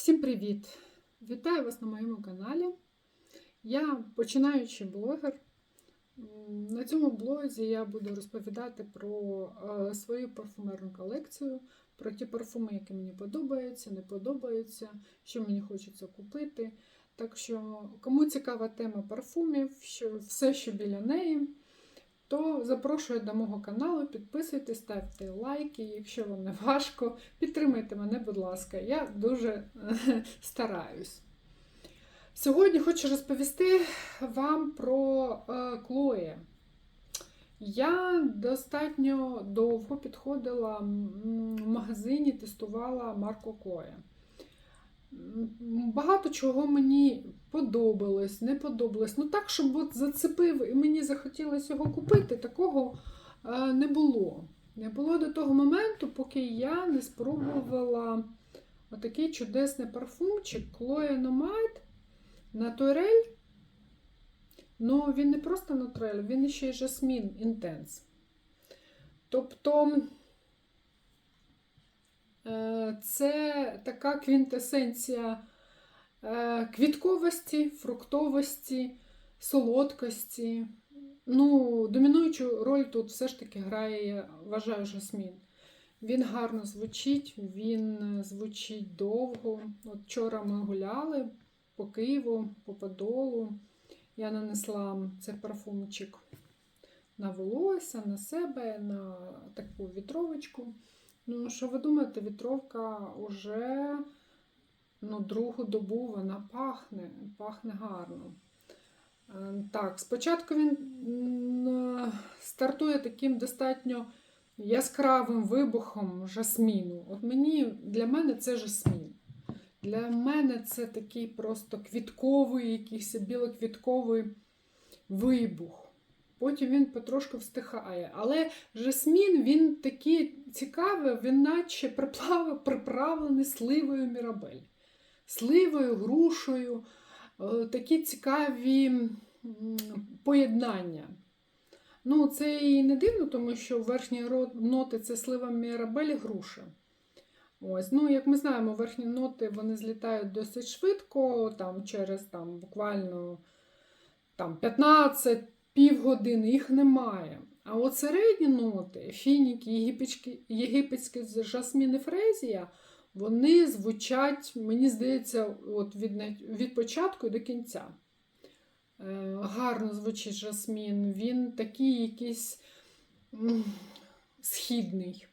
Всім привіт! Вітаю вас на моєму каналі. Я починаючий блогер. На цьому блозі я буду розповідати про е, свою парфумерну колекцію, про ті парфуми, які мені подобаються, не подобаються, що мені хочеться купити. Так що, кому цікава тема парфумів, що, все, що біля неї, то запрошую до мого каналу, підписуйтесь, ставте лайки, якщо вам не важко, підтримайте мене, будь ласка, я дуже стараюсь. Сьогодні хочу розповісти вам про е, Клоє. Я достатньо довго підходила в магазині, тестувала марку Клоє. Багато чого мені подобалось, не подобалось. Ну так, щоб от зацепив і мені захотілося його купити, такого е, не було. Не було до того моменту, поки я не спробувала отакий чудесний парфумчик Chloe Nomade Naturel. Ну, він не просто Naturel, він ще й Жасмін Intense. Тобто це така квінтесенція е, квітковості, фруктовості, солодкості. Ну, домінуючу роль тут все ж таки грає, я вважаю, жасмін. Він гарно звучить, він звучить довго. От вчора ми гуляли по Києву, по Подолу. Я нанесла цей парфумчик на волосся, на себе, на таку вітровочку. Ну, що ви думаєте, вітровка вже ну, другу добу вона пахне, пахне гарно. Е, Так, спочатку він стартує таким достатньо яскравим вибухом жасміну. От мені, Для мене це жасмін. Для мене це такий просто квітковий, якийсь білоквітковий вибух. Потім він потрошку встихає. Але жасмін він такий цікавий, він наче приплав- приправлений сливою мірабель. Сливою, грушею. Е, Такі цікаві поєднання. Ну, це і не дивно, тому що верхні ноти це слива мірабель груша. Ось, ну, як ми знаємо, верхні ноти вони злітають досить швидко, там, через там, буквально там, 15 півгодини їх немає. А от середні ноти, фініки, єгипетські, єгипетські жасмін і фрезія, вони звучать, мені здається, от від, від початку до кінця. Е, Гарно звучить жасмін, він такий якийсь східний.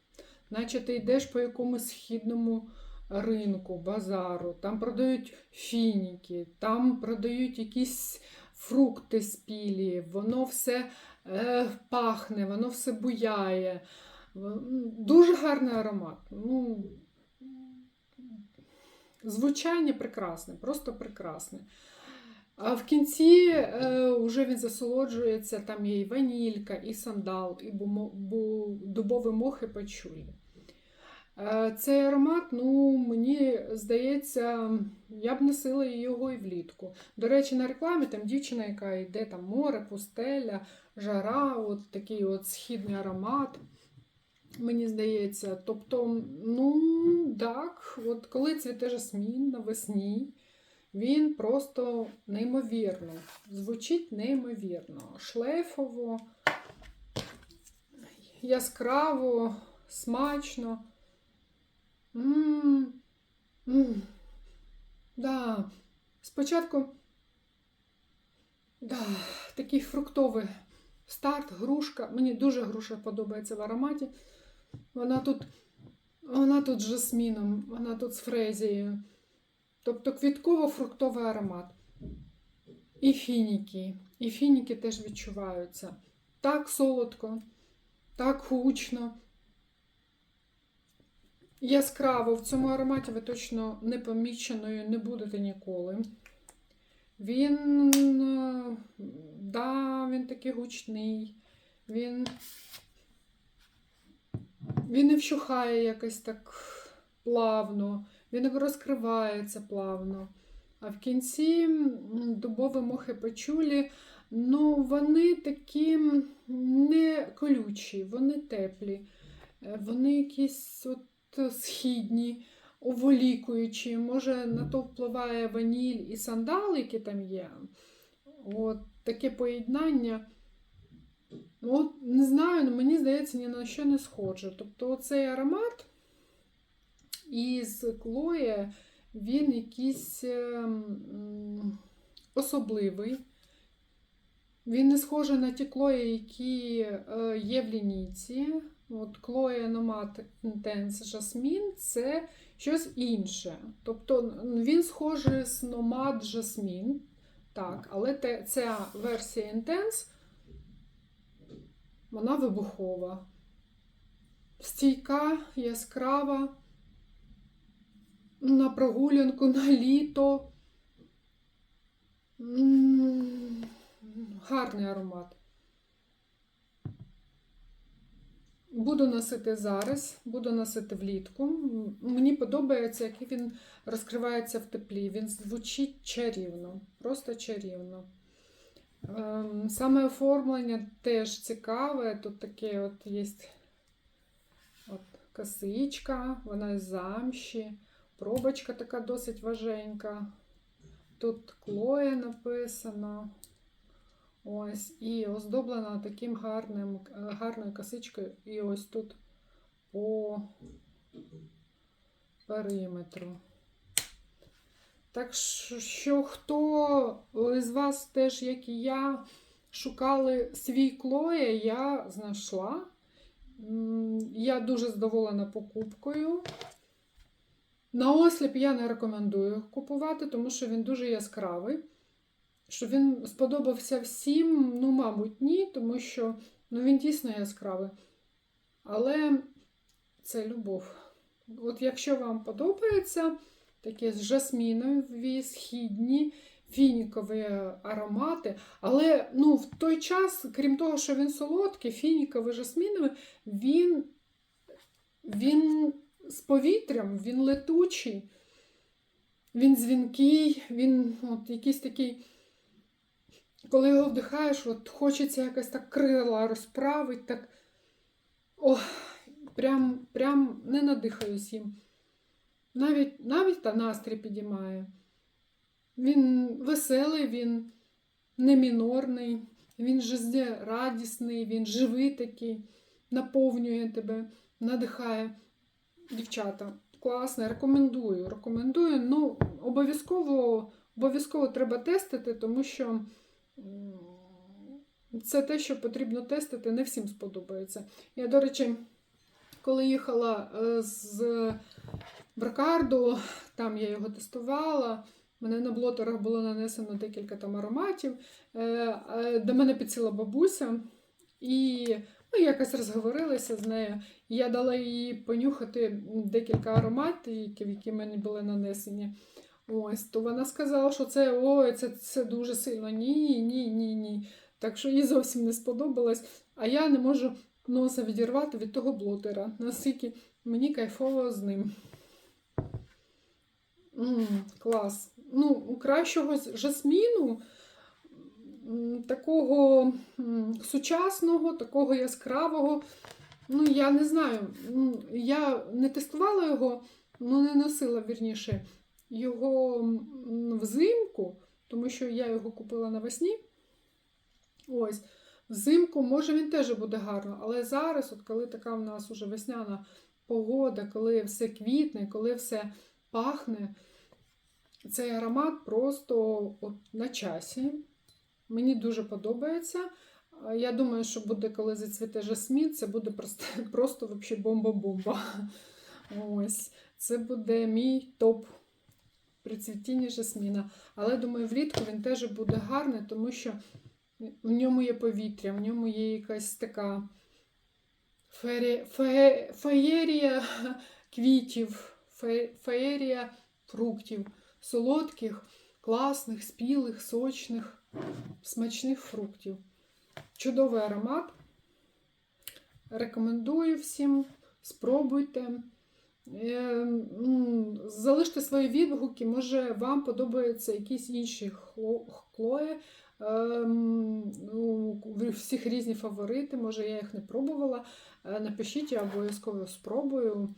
Наче ти йдеш по якомусь східному ринку, базару, там продають фініки, там продають якісь фрукти спілі, воно все е, пахне, воно все буяє. Дуже гарний аромат. Ну, звучання прекрасне, просто прекрасне. А в кінці е, вже він засолоджується, там є і ванілька, і сандал, і бумо, бу, дубовий мох пачулі. Е, цей аромат, ну, мені здається, я б носила його і влітку. До речі, на рекламі там дівчина, яка йде там море, пустеля, жара, от такий от східний аромат. Мені здається, тобто, ну так, от коли цвіте жасмін навесні, він просто неймовірно, звучить неймовірно, шлейфово, яскраво, смачно. М, м, Да. Спочатку да, такий фруктовий старт, грушка. Мені дуже груша подобається в ароматі. Вона тут, вона тут з жасміном, вона тут з фрезією. Тобто квітково-фруктовий аромат. І фініки. І фініки теж відчуваються. Так солодко, так гучно. Яскраво в цьому ароматі ви точно непоміченою не будете ніколи. Він, е, да, він такий гучний, він, він не вщухає якось так плавно, він розкривається плавно. А в кінці дубові мохи пачулі, ну, вони такі не колючі, вони теплі, е, вони якісь от східні, оволікуючі, може на то впливає ваніль і сандал, які там є. От таке поєднання. Ну, От, не знаю, але мені здається, ні на що не схоже. Тобто цей аромат із Клоє, він якийсь ем, особливий. Він не схожий на ті клої, які е, є в лінійці. От Chloe Nomad Intense Jasmine це щось інше. Тобто він схожий з Nomad Jasmine, так, але те, ця версія Intense, вона вибухова. Стійка, яскрава, на прогулянку, на літо. Гарний аромат. Буду носити зараз, буду носити влітку. Мені подобається, як він розкривається в теплі. Він звучить чарівно, просто чарівно. Ем, Саме оформлення теж цікаве. Тут таке от є от косичка, вона з замші, пробочка така досить важенька. Тут Клоє написано. Ось, і оздоблена таким гарним, е, гарною косичкою. І ось тут по периметру. Так що, хто із вас теж, як і я, шукали свій Клоє, я знайшла. Я дуже задоволена покупкою. На осліп я не рекомендую купувати, тому що він дуже яскравий. Що він сподобався всім, ну, мабуть, ні, тому що ну, він дійсно яскравий. Але це любов. От якщо вам подобається такі з жасмінові, східні, фінікові аромати, але ну, в той час, крім того, що він солодкий, фініковий, жасміновий, він, він з повітрям, він летучий, він дзвінкий, він от, якийсь такий. Коли його вдихаєш, от хочеться якось так крила розправити, так. Ох, прям, прям не надихаюсь їм. Навіть, навіть та настрій підіймає. Він веселий, він не мінорний, він жизнерадісний, він живий такий, наповнює тебе, надихає. Дівчата, класно, рекомендую. Рекомендую. Ну, обов'язково, обов'язково треба тестити, тому що. Це те, що потрібно тестити, не всім сподобається. Я, до речі, коли їхала е, з Бракарду, там я його тестувала. Мене на блотерах було нанесено декілька там ароматів. Е, е, До мене підсіла бабуся, і ми якось розговорилися з нею. Я дала їй понюхати декілька ароматів, які мені були нанесені. Ось, то вона сказала, що це ой, це, це дуже сильно. Ні, ні, ні, ні. Так що їй зовсім не сподобалось. А я не можу носа відірвати від того блотера. Наскільки мені кайфово з ним. М, клас. Ну, у кращого жасміну, такого сучасного, такого яскравого. Ну, я не знаю. Я не тестувала його, ну не носила вірніше його взимку, тому що я його купила навесні. Ось, взимку, може, він теж буде гарно, але зараз, от коли така в нас уже весняна погода, коли все квітне, коли все пахне, цей аромат просто от на часі. Мені дуже подобається. Я думаю, що буде, коли зацвіте жасмін, це буде просто, просто бомба-бомба. Ось, це буде мій топ при цвітінні жасміна. Але думаю, влітку він теж буде гарний, тому що в ньому є повітря, в ньому є якась така феєрія, фе, квітів, фе, феєрія фруктів, солодких, класних, спілих, сочних, смачних фруктів. Чудовий аромат. Рекомендую всім, спробуйте. Е, м, Залиште свої відгуки, може вам подобаються якісь інші хлої. Ем, ну, у всіх різні фаворити, може я їх не пробувала. Е, Напишіть, я обов'язково спробую.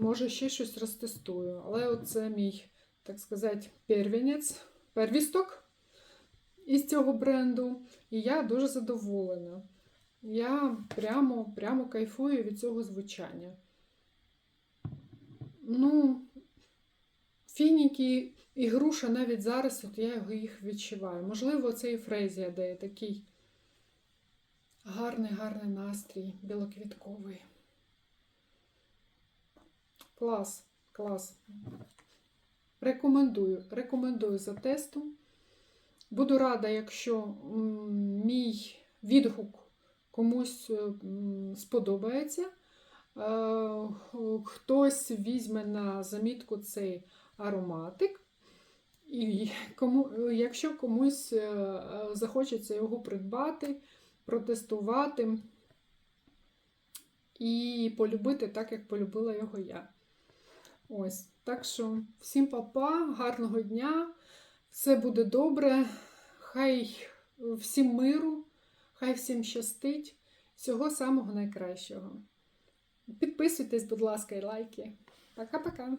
Може ще щось розтестую. Але це мій, так сказати, первінець, первісток із цього бренду. І я дуже задоволена. Я прямо, прямо кайфую від цього звучання. Ну, фініки і груша навіть зараз, от я їх відчуваю. Можливо, це і фрезія дає такий гарний, гарний настрій, білоквітковий. Клас, клас. Рекомендую, рекомендую за тестом. Буду рада, якщо мій відгук комусь сподобається. Е, Хтось візьме на замітку цей ароматик. І кому, якщо комусь е, захочеться його придбати, протестувати і полюбити так, як полюбила його я. Ось. Так що всім папа, гарного дня, все буде добре. Хай всім миру, хай всім щастить. Всього самого найкращого. Підписуйтесь, будь ласка, і лайки. Пока-пока.